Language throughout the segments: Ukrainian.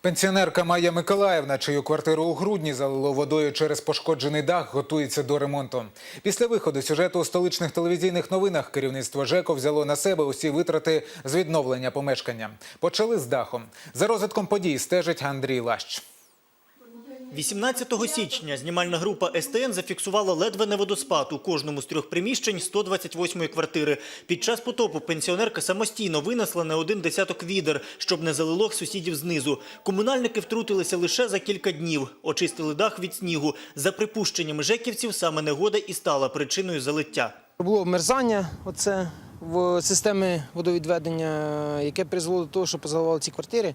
Пенсіонерка Майя Миколаївна, чию квартиру у грудні залило водою через пошкоджений дах, готується до ремонту. Після виходу сюжету у столичних телевізійних новинах керівництво ЖЕКО взяло на себе усі витрати з відновлення помешкання. Почали з дахом. За розвитком подій стежить Андрій Лащ. 18 січня знімальна група СТН зафіксувала ледве не водоспад у кожному з трьох приміщень 128-ї квартири. Під час потопу пенсіонерка самостійно винесла не один десяток відер, щоб не залило сусідів знизу. Комунальники втрутилися лише за кілька днів. Очистили дах від снігу. За припущеннями жеківців, саме негода і стала причиною залиття. Було вмерзання оце в системі водовідведення, яке призвело до того, що позаливали ці квартири.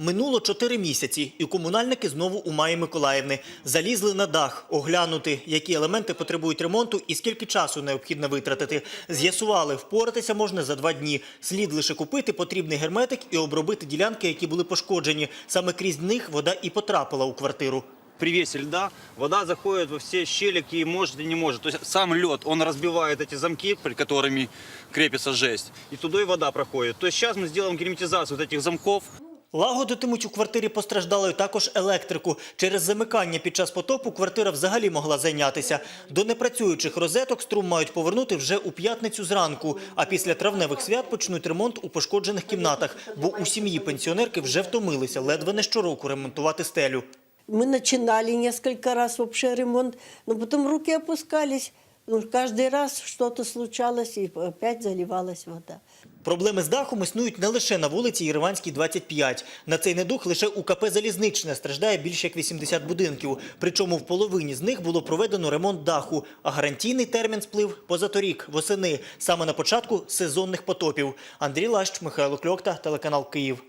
Минуло чотири місяці, і комунальники знову у Маї Миколаївни залізли на дах, оглянути, які елементи потребують ремонту і скільки часу необхідно витратити. З'ясували, впоратися можна за два дні. Слід лише купити потрібний герметик і обробити ділянки, які були пошкоджені. Саме крізь них вода і потрапила у квартиру. при весе льда вода заходит во все щели, какие может и не может. То есть сам лед, он разбивает эти замки, при которыми крепится жесть, и туда и вода проходит. То есть сейчас мы сделаем герметизацию вот этих замков. Лагодитимуть у квартирі постраждалої також електрику. Через замикання під час потопу квартира взагалі могла зайнятися. До непрацюючих розеток струм мають повернути вже у п'ятницю зранку. А після травневих свят почнуть ремонт у пошкоджених кімнатах, бо у сім'ї пенсіонерки вже втомилися ледве не щороку ремонтувати стелю. Мы начинали несколько раз вообще ремонт, но потом руки опускались. Ну, каждый раз что-то случалось, и опять заливалась вода. Проблеми з дахом існують не лише на вулиці Єреванській, 25. На цей недух лише у КП «Залізничне» страждає більше як 80 будинків. Причому в половині з них було проведено ремонт даху, а гарантійний термін сплив позаторік, восени, саме на початку сезонних потопів. Андрій Лащ, Михайло Кльокта, телеканал «Київ».